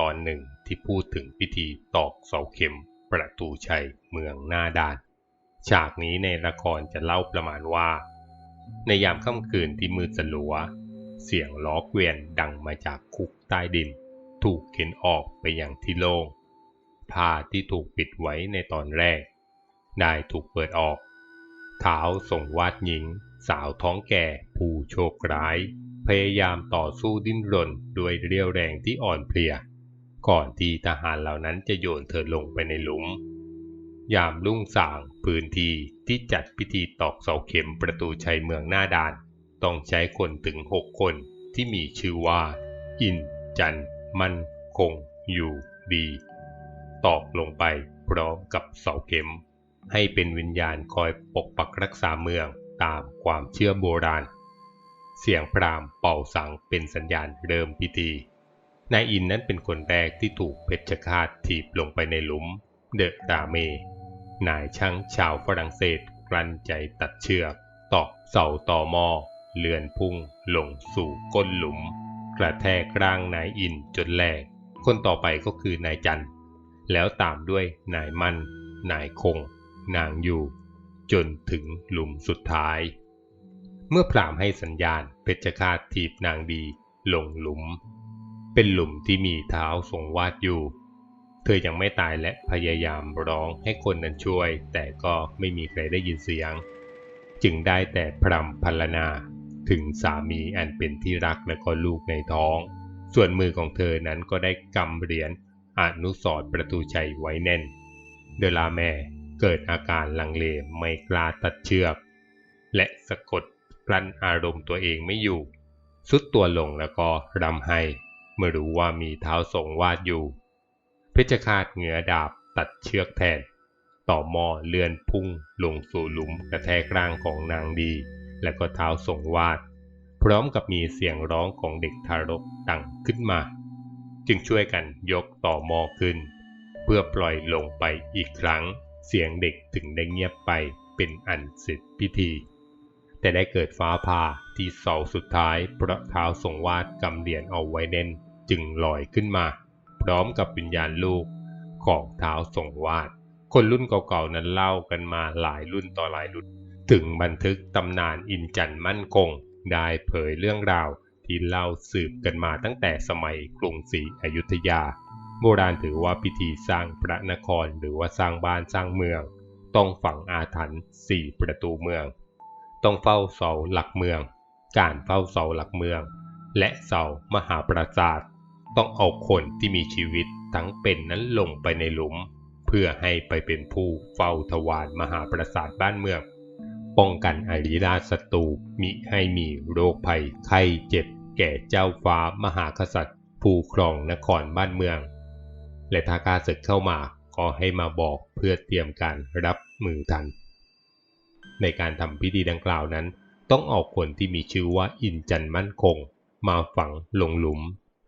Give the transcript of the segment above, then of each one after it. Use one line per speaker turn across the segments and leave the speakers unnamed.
ตอนหนึ่งที่พูดถึงพิธีตอกเสาเข็มประตูชัยเมืองหน้าด่าน ฉากนี้ในละครจะเล่าประมาณว่า ในยามค่ำคืนที่มืดสลัว เสียงล้อเกวียนดังมาจากคุกใต้ดิน ถูกเข็นออกไปอยังที่โล่งผ้าที่ถูกปิดไว้ในตอนแรก ได้ถูกเปิดออก เท้าส่งวาดหญิง สาวท้องแก่ผู้โชคร้าย พยายามต่อสู้ดิ้นรนด้วยเรียวแรงที่อ่อนเพลีย ก่อนที่ทหารเหล่านั้นจะโยนเธอลงไปในหลุม ยามรุ่งสางพื้นที่ที่จัดพิธีตอกเสาเข็มประตูชัยเมืองหน้าด่าน ต้องใช้คนถึงหกคนที่มีชื่อว่า อิน จัน มัน คง อยู่ ดี ตอกลงไปพร้อมกับเสาเข็ม ให้เป็นวิญญาณคอยปกปักรักษาเมืองตามความเชื่อโบราณ เสียงพรามเป่าสังเป็นสัญญาณเริ่มพิธี นายอินนั้นเป็นคนแรกที่ถูกเพชฌฆาตถีบลงไปในหลุม เดอะดาเม นายช่างชาวฝรั่งเศสกลั้นใจตัดเชือกตอกเสาต่อหม้อเลื่อนพุ่งลงสู่ก้นหลุม กระแทกร่างนายอินจนแหลก คนต่อไปก็คือนายจัน แล้วตามด้วยนายมัน นายคง นางอยู่ จนถึงหลุมสุดท้าย เมื่อพรามให้สัญญาณเพชฌฆาตถีบนางดีลงหลุม เป็นหลุมที่มีเท้าทรงวาดอยู่ เธอยังไม่ตายและพยายามร้องให้คนนั้นช่วย แต่ก็ไม่มีใครได้ยินเสียง จึงได้แต่พรำพรรณนาถึงสามีอันเป็นที่รักและก็ลูกในท้อง ส่วนมือของเธอนั้นก็ได้กำเหรียญอนุสรณ์ประตูชัยไว้แน่น เดลาแม่เกิดอาการลังเลไม่กล้าตัดเชือก และสะกดกลั้นอารมณ์ตัวเองไม่อยู่ สุดตัวลงแล้วก็รำไห้ เมื่อรู้ว่ามีเท้าทรงวาดอยู่เพชฌฆาตเหงือดาบตัดเชือกแทน ต่อหม้อเลื่อนพุ่งลงสู่หลุมกระแทกร่างของนางดี และก็เท้าทรงวาด พร้อมกับมีเสียงร้องของเด็กทารกดังขึ้นมา จึงช่วยกันยกต่อหม้อขึ้น เพื่อปล่อยลงไปอีกครั้ง เสียงเด็กถึงได้เงียบไปเป็นอันเสร็จพิธี แต่ได้เกิดฟ้าผ่าที่เสาสุดท้ายพระเท้าทรงวาดกำเหรียญเอาไว้แน่นจึงลอยขึ้นมา พร้อมกับวิญญาณลูกของเท้าทรงวาด คนรุ่นเก่าๆนั้นเล่ากันมาหลายรุ่นต่อหลายรุ่น ถึงบันทึกตำนานอินจันมั่นคง ได้เผยเรื่องราวที่เล่าสืบกันมาตั้งแต่สมัยกรุงศรีอยุธยา โบราณถือว่าพิธีสร้างพระนครหรือว่าสร้างบ้านสร้างเมือง ต้องฝังอาถรรพ์สี่ประตูเมือง ต้องเฝ้าเสาหลักเมือง การเฝ้าเสาหลักเมือง และเสามหาปราสาทต้องเอาคนที่มีชีวิตทั้งเป็นนั้นลงไปในหลุม เพื่อให้ไปเป็นผู้เฝ้าทวารมหาปราสาทบ้านเมือง ป้องกันอริราชศัตรูมิให้มีโรคภัยไข้เจ็บ แก่เจ้าฟ้ามหากษัตริย์ ผู้ครองนครบ้านเมือง และถ้ากล้าศึกเข้ามาก็ให้มาบอกเพื่อเตรียมการรับมือทัน ในการทำพิธีดังกล่าวนั้น ต้องเอาคนที่มีชื่อว่าอินจันมั่นคง มาฝังลงหลุม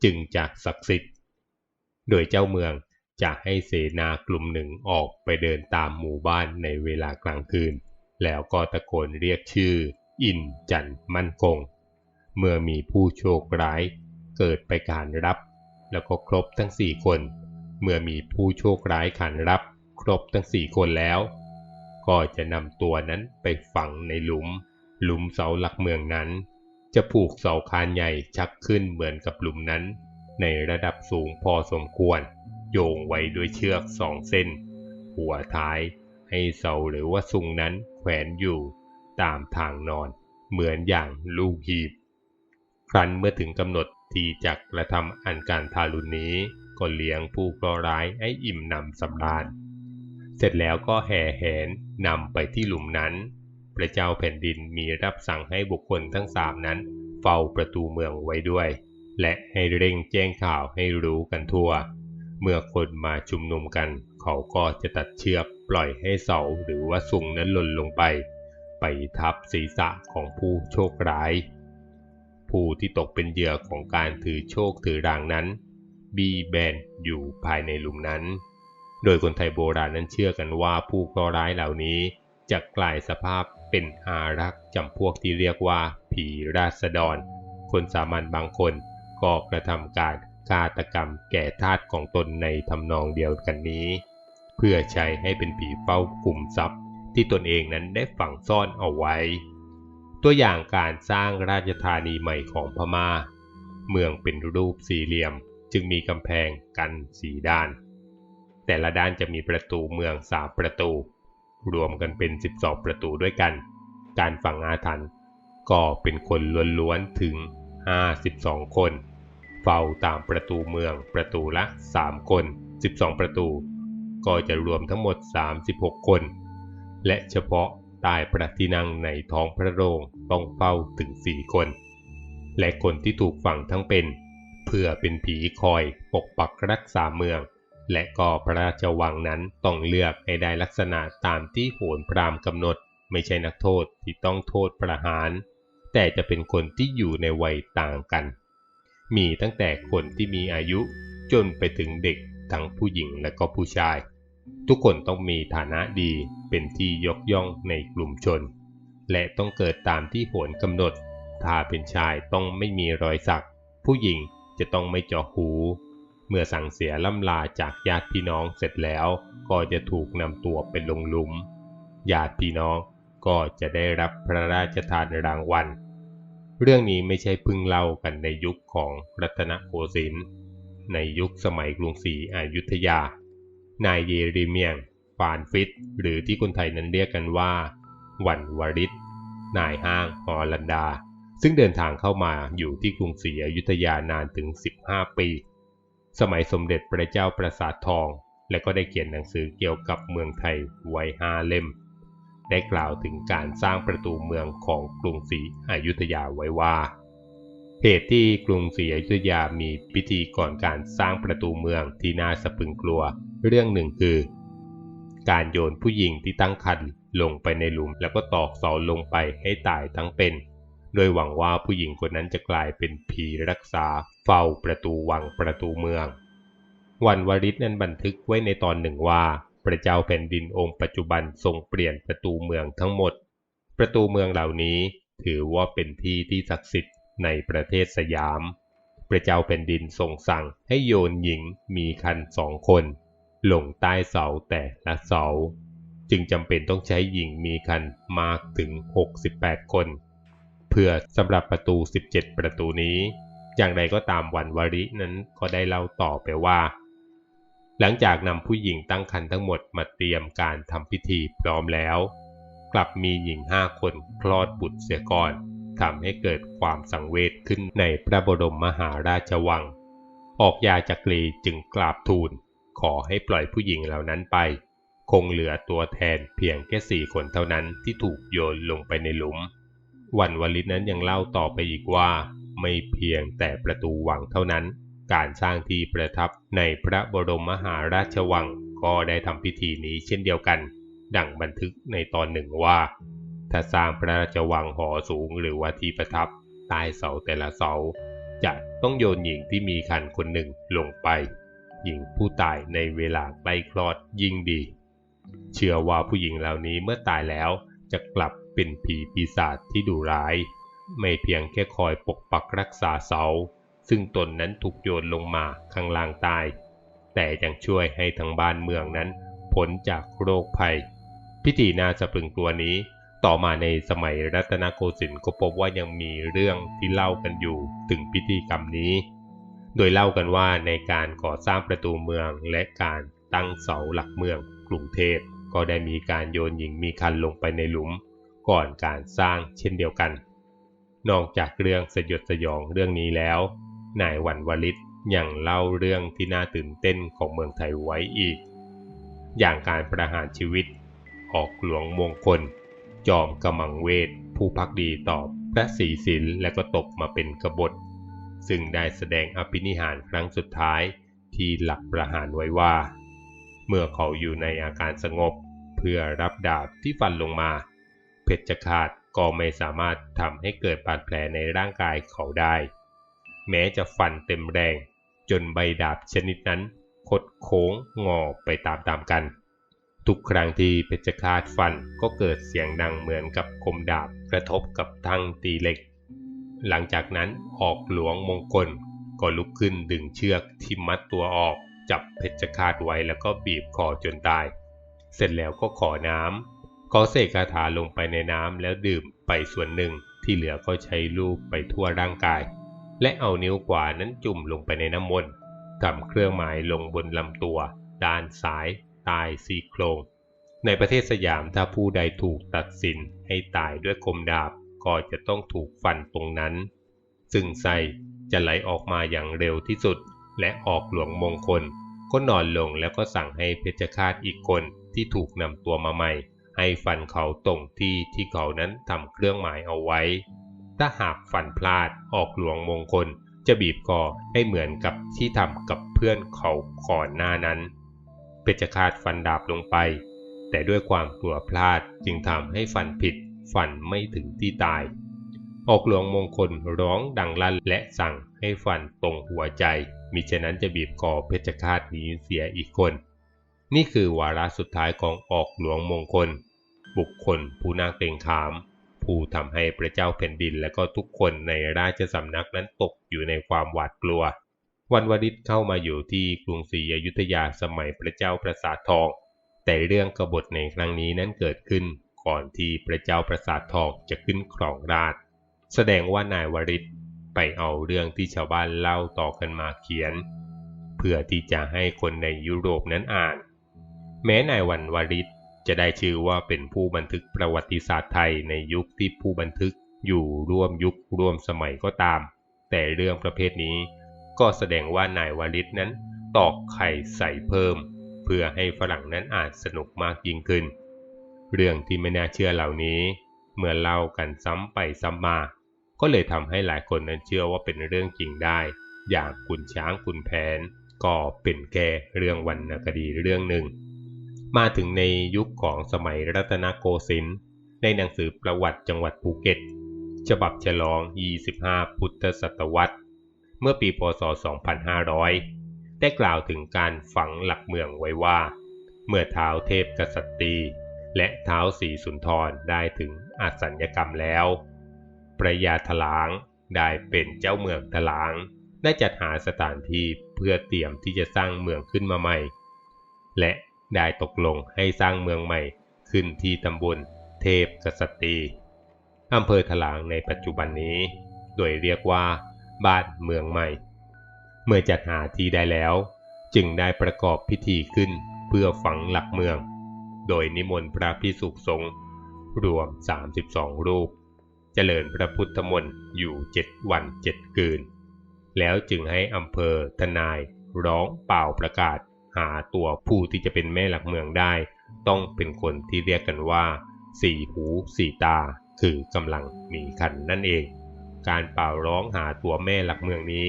จึงจะศักดิ์สิทธิ์ โดยเจ้าเมืองจะให้เสนากลุ่มหนึ่งออกไปเดินตามหมู่บ้านในเวลากลางคืน แล้วก็ตะโกนเรียกชื่อ อินจันมั่นคง เมื่อมีผู้โชคร้าย เกิดไปการรับ แล้วก็ครบทั้งสี่คน เมื่อมีผู้โชคร้ายขานรับ ครบทั้งสี่คนแล้ว ก็จะนำตัวนั้นไปฝังในหลุม หลุมเสาหลักเมืองนั้น จะผูกเสาคานใหญ่ชักขึ้นเหมือนกับหลุมนั้น ในระดับสูงพอสมควร โยงไว้ด้วยเชือกสองเส้น หัวท้ายให้เสาหรือว่าซุงนั้นแขวนอยู่ ตามทางนอน เหมือนอย่างลูกหีบ ครั้นเมื่อถึงกำหนดที่จะกระทำอันการทารุณนี้ก็เลี้ยงผู้เคระร้ายให้อิ่มหนำสำราญ เสร็จแล้วก็แห่แหนนำไปที่หลุมนั้น พระเจ้าแผ่นดินมีรับสั่งให้บุคคลทั้งสามนั้น เฝ้าประตูเมืองไว้ด้วย และให้เร่งแจ้งข่าวให้รู้กันทั่ว เมื่อคนมาชุมนุมกัน เขาก็จะตัดเชือกปล่อยให้เสาหรือว่าสุงนั้นหล่นลงไป ไปทับศีรษะของผู้โชคร้าย ผู้ที่ตกเป็นเหยื่อของการถือโชคถือรางนั้น บีแบนอยู่ภายในหลุมนั้น โดยคนไทยโบราณนั้นเชื่อกันว่าผู้เคราะห์ร้ายเหล่านี้จะกลายสภาพเป็นอารักษ์จำพวกที่เรียกว่าผีราษฎร คนสามัญบางคนก็กระทำการฆาตกรรมแก่ทาสของตนในทำนองเดียวกันนี้ เพื่อใช้ให้เป็นผีเฝ้ากลุ่มทรัพย์ ที่ตนเองนั้นได้ฝังซ่อนเอาไว้ ตัวอย่างการสร้างราชธานีใหม่ของพม่า เมืองเป็นรูปสี่เหลี่ยมจึงมีกำแพงกันสีด้าน แต่ละด้านจะมีประตูเมืองสามประตู รวมกันเป็น 12 ประตูด้วยกัน การฝังอาถรรพ์ก็เป็นคนล้วนๆถึง 52 คน เฝ้าตามประตูเมืองประตูละ 3 คน 12 ประตู ก็จะรวมทั้งหมด 36 คน และเฉพาะใต้พระที่นั่งในท้องพระโรงต้องเฝ้าถึง 4 คน และคนที่ถูกฝังทั้งเป็น เพื่อเป็นผีคอยปกปักรักษาเมือง และก็พระราชวังนั้นต้องเลือกให้ได้ลักษณะตามที่โหรพราหมณ์กำหนด ไม่ใช่นักโทษที่ต้องโทษประหาร แต่จะเป็นคนที่อยู่ในวัยต่างกัน มีตั้งแต่คนที่มีอายุจนไปถึงเด็กทั้งผู้หญิงและก็ผู้ชาย ทุกคนต้องมีฐานะดีเป็นที่ยกย่องในกลุ่มชน และต้องเกิดตามที่โหรกำหนด ถ้าเป็นชายต้องไม่มีรอยสัก ผู้หญิงจะต้องไม่เจาะหู มื่อสั่งเสียล่ำลาจากญาติพี่น้องเสร็จแล้ว ก็จะถูกนำตัวไปลงหลุม ญาติพี่น้องก็จะได้รับพระราชทานรางวัล เรื่องนี้ไม่ใช่พิ่งเล่ากันในยุคของรัตนโกสินทร์ ในยุคสมัยกรุงศรีอยุธยา นายเยเรเมียงฟานฟิต หรือที่คนไทยนั้นเรียกกันว่า วันวริศนายห้างฮอลันดา ซึ่งเดินทางเข้ามาอยู่ที่กรุงศรีอยุธยานานถึง 15 ปี สมัยสมเด็จพระเจ้าประสาททอง และก็ได้เขียนหนังสือเกี่ยวกับเมืองไทยไว้ห้าเล่ม ได้กล่าวถึงการสร้างประตูเมืองของกรุงศรีอยุธยาไว้ว่าเหตุที่กรุงศรีอยุธยามีพิธีก่อนการสร้างประตูเมืองที่น่าสะพรึงกลัว เรื่องหนึ่งคือ การโยนผู้หญิงที่ตั้งครรภ์ลงไปในหลุมแล้วก็ตอกเสาลงไปให้ตายทั้งเป็น โดยหวังว่าผู้หญิงคนนั้นจะกลายเป็นผีรักษาเฝ้าประตูวังประตูเมือง วันวริศนั้นบันทึกไว้ในตอนหนึ่งว่าพระเจ้าแผ่นดินองค์ปัจจุบันทรงเปลี่ยนประตูเมืองทั้งหมด ประตูเมืองเหล่านี้ถือว่าเป็นที่ที่ศักดิ์สิทธิ์ในประเทศสยาม พระเจ้าแผ่นดินทรงสั่งให้โยนหญิงมีคันสองคนลงใต้เสาแต่ละเสา จึงจำเป็นต้องใช้หญิงมีคันมากถึง 68 คน เพื่อสำหรับประตู 17 ประตูนี้ อย่างไรก็ตามวันวารินั้นก็ได้เล่าต่อไปว่า หลังจากนำผู้หญิงตั้งครรภ์ทั้งหมดมาเตรียมการทำพิธีพร้อมแล้ว กลับมีหญิงห้าคนคลอดบุตรเสียก่อนทำให้เกิดความสังเวชขึ้นในพระบรมมหาราชวัง ออกยาจักรีจึงกราบทูล ขอให้ปล่อยผู้หญิงเหล่านั้นไป คงเหลือตัวแทนเพียงแค่สี่คนเท่านั้นที่ถูกโยนลงไปในหลุม วันวลิตนั้นยังเล่าต่อไปอีกว่า ไม่เพียงแต่ประตูวังเท่านั้น การสร้างที่ประทับในพระบรมมหาราชวังก็ได้ทำพิธีนี้เช่นเดียวกัน ดังบันทึกในตอนหนึ่งว่า ถ้าสร้างพระราชวังหอสูงหรือว่าที่ประทับใต้เสาแต่ละเสา จะต้องโยนหญิงที่มีคันคนหนึ่งลงไป หญิงผู้ตายในเวลาใกล้คลอดยิ่งดี เชื่อว่าผู้หญิงเหล่านี้เมื่อตายแล้วจะกลับ เป็นผีปีศาจที่ดุร้าย ไม่เพียงแค่คอยปกปักรักษาเสา ซึ่งตนนั้นถูกโยนลงมาข้างล่างใต้ แต่ยังช่วยให้ทั้งบ้านเมืองนั้นพ้นจากโรคภัย พิธีน่าสะพรึงกลัวนี้ ต่อมาในสมัยรัตนโกสินทร์ก็พบว่ายังมีเรื่องที่เล่ากันอยู่ถึงพิธีกรรมนี้ โดยเล่ากันว่าในการก่อสร้างประตูเมืองและการตั้งเสาหลักเมืองกรุงเทพก็ได้มีการโยนหญิงมีคันลงไปในหลุม ก่อนการสร้างเช่นเดียวกัน นอกจากเรื่องสยดสยองเรื่องนี้แล้วนายวันวลิตยังเล่าเรื่องที่น่าตื่นเต้นของเมืองไทยไว้อีก อย่างการประหารชีวิต ออกหลวงมงคล จอมกำมังเวท ผู้พักดีต่อพระศรีศิลและก็ตกมาเป็นกบฏ ซึ่งได้แสดงอภินิหารครั้งสุดท้ายที่หลักประหารไว้ว่า เมื่อเขาอยู่ในอาการสงบ เพื่อรับดาบที่ฟันลงมา เพชฌฆาตก็ไม่สามารถทำให้เกิดบาดแผลในร่างกายเขาได้ แม้จะฟันเต็มแรง จนใบดาบชนิดนั้นคดโค้งงอไปตามๆกัน ทุกครั้งที่เพชฌฆาตฟันก็เกิดเสียงดังเหมือนกับคมดาบกระทบกับทั้งตีเหล็ก หลังจากนั้นออกหลวงมงคลก็ลุกขึ้นดึงเชือกที่มัดตัวออก จับเพชฌฆาตไว้แล้วก็บีบคอจนตาย เสร็จแล้วก็ขอน้ำ ขอเสกคาถาลงไปในน้ำแล้วดื่มไปส่วนหนึ่งที่เหลือก็ใช้ลูบไปทั่วร่างกาย และเอานิ้วขวานั้นจุ่มลงไปในน้ำมนต์ทำเครื่องหมายลงบนลำตัว ด้านซ้ายตายซีโครง ในประเทศสยามถ้าผู้ใดถูกตัดสินให้ตายด้วยคมดาบก็จะต้องถูกฟันตรงนั้น ซึ่งไส้จะไหลออกมาอย่างเร็วที่สุด และออกหลวงมงคล ก็นอนลงแล้วก็สั่งให้เพชฌฆาตอีกคนที่ถูกนำตัวมาใหม่ ให้ฟันเขาตรงที่ที่เขานั้นทำเครื่องหมายเอาไว้ ถ้าหากฟันพลาดออกหลวงมงคลจะบีบคอให้เหมือนกับที่ทำกับเพื่อนเขาก่อนหน้านั้นเพชฌฆาตฟันดาบลงไป แต่ด้วยความกลัวพลาดจึงทำให้ฟันผิด ฟันไม่ถึงที่ตาย ออกหลวงมงคลร้องดังลั่นและสั่งให้ฟันตรงหัวใจมิฉะนั้นจะบีบคอเพชฌฆาตนี้เสียอีกคน นี่คือวาระสุดท้ายของออกหลวงมงคล บุคคลผู้น่าเกรงขาม ผู้ทำให้พระเจ้าแผ่นดินและก็ทุกคนในราชสำนักนั้นตกอยู่ในความหวาดกลัว วันวริศเข้ามาอยู่ที่กรุงศรีอยุธยาสมัยพระเจ้าประสาททอง แต่เรื่องกบฏในครั้งนี้นั้นเกิดขึ้น ก่อนที่พระเจ้าประสาททองจะขึ้นครองราชแสดงว่านายวริศไปเอาเรื่องที่ชาวบ้านเล่าต่อกันมาเขียน เพื่อที่จะให้คนในยุโรปนั้นอ่าน แม้นายวันวริศจะได้ชื่อว่าเป็นผู้บันทึกประวัติศาสตร์ไทยในยุคที่ผู้บันทึกอยู่ร่วมยุคร่วมสมัยก็ตาม แต่เรื่องประเภทนี้ ก็แสดงว่านายวริศนั้นตอกไข่ใส่เพิ่ม เพื่อให้ฝรั่งนั้นอ่านสนุกมากยิ่งขึ้น เรื่องที่ไม่น่าเชื่อเหล่านี้ เมื่อเล่ากันซ้ำไปซ้ำมา ก็เลยทำให้หลายคนนั้นเชื่อว่าเป็นเรื่องจริงได้ อย่างคุณช้างคุณแผน ก็เป็นแค่เรื่องวรรณคดีเรื่องหนึ่ง มาถึงในยุคของสมัยรัตนโกสินทร์ในหนังสือประวัติจังหวัดภูเก็ต ฉบับฉลอง 25 พุทธศตวรรษ เมื่อปีพศ 2500 ได้กล่าวถึงการฝังหลักเมืองไว้ว่า เมื่อเท้าเทพกษัตริและเท้าสีสุนทรได้ถึงอาสัญญกรรมแล้ว ประยาถลางได้เป็นเจ้าเมืองถลาง ได้จัดหาสถานที่เพื่อเตรียมที่จะสร้างเมืองขึ้นมาใหม่ และ ได้ตกลงให้สร้างเมืองใหม่ขึ้นที่ตำบลเทพกษัตรีอำเภอถลางในปัจจุบันนี้ โดยเรียกว่าบ้านเมืองใหม่ เมื่อจัดหาที่ได้แล้ว จึงได้ประกอบพิธีขึ้นเพื่อฝังหลักเมือง โดยนิมนต์พระพิสุสงฆ์รวม 32 รูป เจริญพระพุทธมนต์อยู่เจ็ดวันเจ็ดคืน แล้วจึงให้อำเภอทนายร้องเป่าประกาศ หาตัวผู้ที่จะเป็นแม่หลักเมืองได้ ต้องเป็นคนที่เรียกกันว่าสี่หูสี่ตา คือกำลังมีคันนั่นเอง การเป่าร้องหาตัวแม่หลักเมืองนี้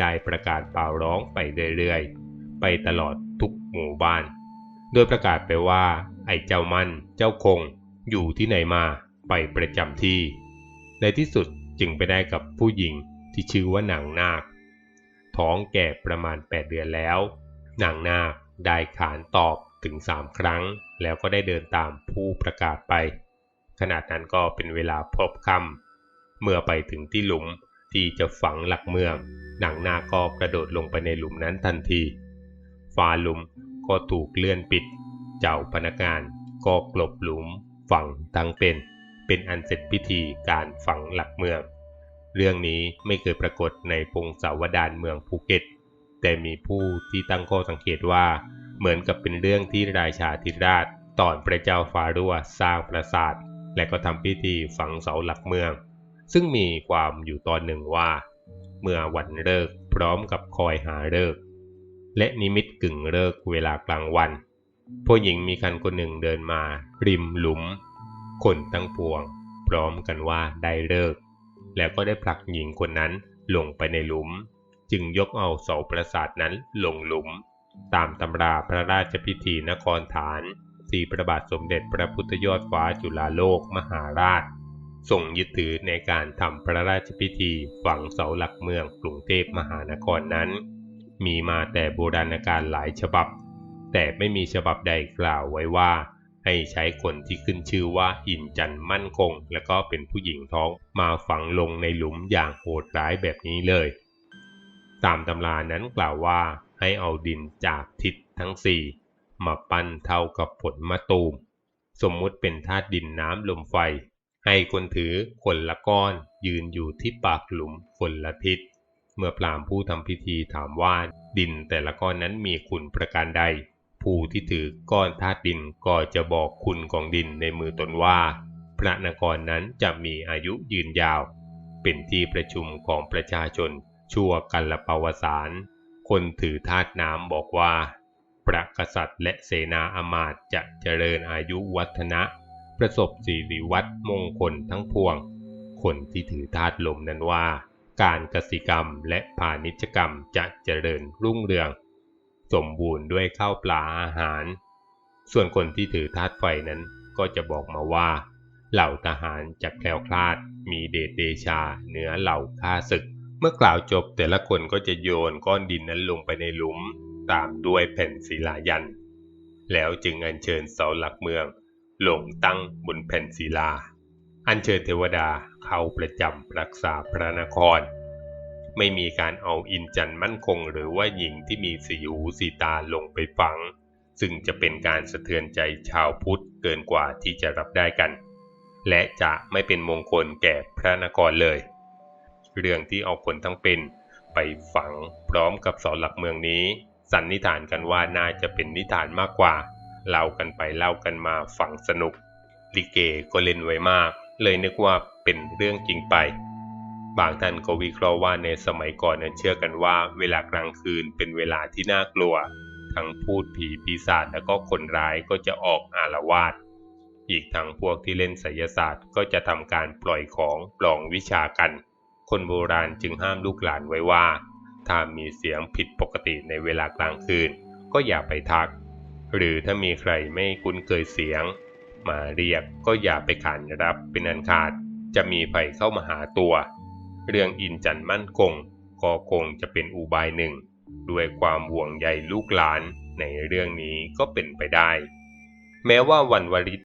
ได้ประกาศเป่าร้องไปเรื่อยๆ ไปตลอดทุกหมู่บ้าน โดยประกาศไปว่า ไอ้เจ้ามันเจ้าคง อยู่ที่ไหนมาไปประจำที่ ในที่สุดจึงไปได้กับผู้หญิงที่ชื่อว่านางนาค ท้องแก่ประมาณ 8 เดือนแล้ว นางนาคได้ขานตอบถึงสามครั้ง แล้วก็ได้เดินตามผู้ประกาศไป ขนาดนั้นก็เป็นเวลาพบคำเมื่อไปถึงที่หลุมที่จะฝังหลักเมืองนางนาคก็กระโดดลงไปในหลุมนั้นทันทีฝาหลุมก็ถูกเลื่อนปิด เจ้าพนักงานก็กลบหลุมฝังทั้งเป็น เป็นอันเสร็จพิธีการฝังหลักเมือง เรื่องนี้ไม่เคยปรากฏในพงศาวดารเมืองภูเก็ต แต่มีผู้ที่ตั้งข้อสังเกตว่า เหมือนกับเป็นเรื่องที่ราชาธิราชตอนพระเจ้าฟารัวสร้างปราสาท และก็ทำพิธีฝังเสาหลักเมือง ซึ่งมีความอยู่ตอนหนึ่งว่า เมื่อวันเลิกพร้อมกับคอยหาเลิก และนิมิตกึ่งเลิกเวลากลางวัน ผู้หญิงมีคันคนหนึ่งเดินมา ริมหลุม คนตั้งปวง พร้อมกันว่าได้เลิก แล้วก็ได้ผลักหญิงคนนั้นลงไปในหลุม จึงยกเอาเสาปราสาทนั้นลงหลุม ตามตำราพระราชพิธีนครฐานสี่พระบาทสมเด็จพระพุทธยอดฟ้าจุฬาโลกมหาราชส่งยึดถือในการทำพระราชพิธีฝังเสาหลักเมืองกรุงเทพมหานครนั้น มีมาแต่โบราณกาลหลายฉบับ แต่ไม่มีฉบับใดกล่าวไว้ว่า ให้ใช้คนที่ขึ้นชื่อว่าอินจันมั่นคง และก็เป็นผู้หญิงท้องมาฝังลงในหลุมอย่างโหดร้ายแบบนี้เลย ตามตำรานั้นกล่าวว่าให้เอาดินจากทิศทั้งสี่มาปั้นเท่ากับผลมะตูม สมมุติเป็นธาตุดินน้ำลมไฟ ให้คนถือคนละก้อนยืนอยู่ที่ปากหลุมคนละทิศ เมื่อพรามณ์ผู้ทำพิธีถามว่าดินแต่ละก้อนนั้นมีคุณประการใด ผู้ที่ถือก้อนธาตุดินก็จะบอกคุณของดินในมือตนว่า พระนครนั้นจะมีอายุยืนยาว เป็นที่ประชุมของประชาชน ชั่วกันละปวสารคนถือธาตุน้ำบอกว่า พระกษัตริย์และเสนาอามาตย์จะเจริญอายุวัฒนะ ประสบสิริวัฒน์มงคลทั้งพวง คนที่ถือธาตุลมนั้นว่า การกสิกรรมและพาณิชกรรมจะเจริญรุ่งเรือง สมบูรณ์ด้วยข้าวปลาอาหาร ส่วนคนที่ถือธาตุไฟนั้นก็จะบอกมาว่า เหล่าทหารจะแคล้วคลาดมีเดชเดชาเหนือเหล่าข้าศึก เมื่อกล่าวจบแต่ละคนก็จะโยนก้อนดินนั้นลงไปในหลุม ตามด้วยแผ่นศิลายัน แล้วจึงอัญเชิญเสาหลักเมืองลงตั้งบนแผ่นศิลา อัญเชิญเทวดาเข้าประจำรักษาพระนคร ไม่มีการเอาอินจันมั่นคงหรือว่าหญิงที่มีสีหูสีตาลงไปฝัง ซึ่งจะเป็นการสะเทือนใจชาวพุทธเกินกว่าที่จะรับได้กัน และจะไม่เป็นมงคลแก่พระนครเลย เรื่องที่เอาคนทั้งเป็น ไปฝังพร้อมกับเสาหลักเมืองนี้ สันนิษฐานกันว่าน่าจะเป็นนิทานมากกว่าเล่ากันไปเล่ากันมาฝังสนุกลิเกก็เล่นไว้มาก เลยนึกว่าเป็นเรื่องจริงไป บางท่านก็วิเคราะห์ว่าในสมัยก่อนนั้นเชื่อกันว่า เวลากลางคืนเป็นเวลาที่น่ากลัว ทั้งพูดผีปีศาจแล้วก็คนร้ายก็จะออกอาละวาด อีกทั้งพวกที่เล่นไสยศาสตร์ก็จะทำการปล่อยของปลองวิชากัน คนโบราณจึงห้ามลูกหลานไว้ว่า ถ้ามีเสียงผิดปกติในเวลากลางคืน ก็อย่าไปทัก หรือถ้ามีใครไม่คุ้นเคยเสียง มาเรียกก็อย่าไปขานรับเป็นอันขาดจะมีภัยเข้ามาหาตัว เรื่องอินจันมั่นคงก็คงจะเป็นอุบายหนึ่ง ด้วยความห่วงใยลูกหลานในเรื่องนี้ก็เป็นไปได้ แม้ว่าวันวริ